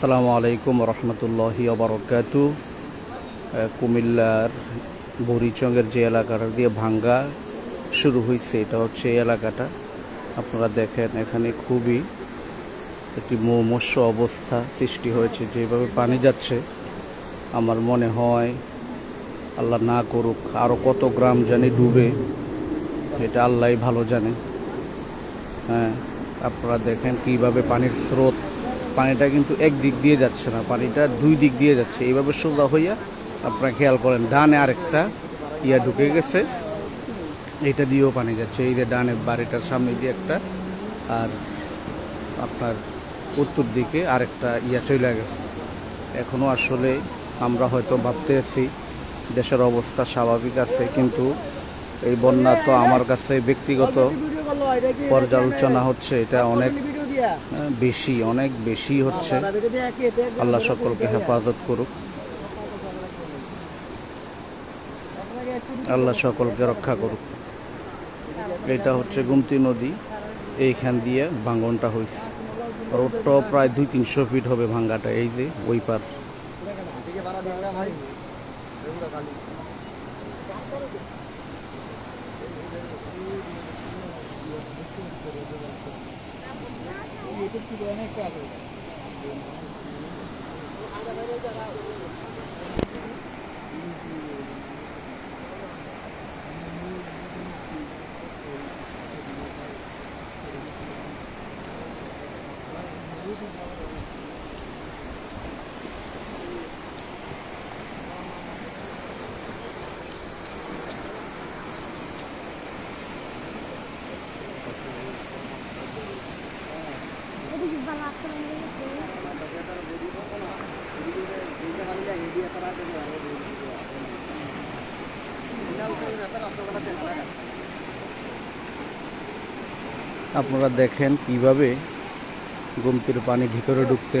আসসালামু আলাইকুম রহমতুল্লাহি অবরকাত কুমিল্লার বরিচঙ্গের যে এলাকাটা দিয়ে ভাঙ্গা শুরু হয়েছে এটা হচ্ছে এলাকাটা। আপনারা দেখেন, এখানে খুবই একটি মমস্য অবস্থা সৃষ্টি হয়েছে, যেভাবে পানি যাচ্ছে। আমার মনে হয় আল্লাহ না করুক আরও কত গ্রাম জানি ডুবে, এটা আল্লাহই ভালো জানে। হ্যাঁ আপনারা দেখেন কীভাবে পানির স্রোত পানিটা কিন্তু এক দিক দিয়ে যাচ্ছে না, পানিটা দুই দিক দিয়ে যাচ্ছে। এইভাবে সোজা হইয়া আপনারা খেয়াল করেন, ডানে আরেকটা ইয়া ঢুকে গেছে। এইটা দিয়েও পানি যাচ্ছে। এই যে ডানে বাড়িটার সামনে দিয়ে একটা, আর আপনার উত্তর দিকে আরেকটা ইয়া চলে গেছে। এখনও আসলে আমরা হয়তো ভাবতে আছি, দেশের অবস্থা স্বাভাবিক আছে, কিন্তু এই বন্যা তো আমার কাছে ব্যক্তিগত পর্যালোচনা হচ্ছে, এটা অনেক বেশি অনেক বেশি হচ্ছে। আল্লাহ সকলকে হেফাজত করুক। আল্লাহ সকলকে রক্ষা করুক। এটা হচ্ছে গুমতি নদী। এইখান দিয়ে ভাঙ্গনটা হয়েছে রোডটাও প্রায় দুই তিনশো ফিট হবে ভাঙ্গাটা এই যে ওই পার। বালা করে আপনারা দেখেন কীভাবে গুমতির পানি ভিতরে ঢুকতে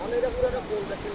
মানে এটা পুরোটা গোল দেখেন।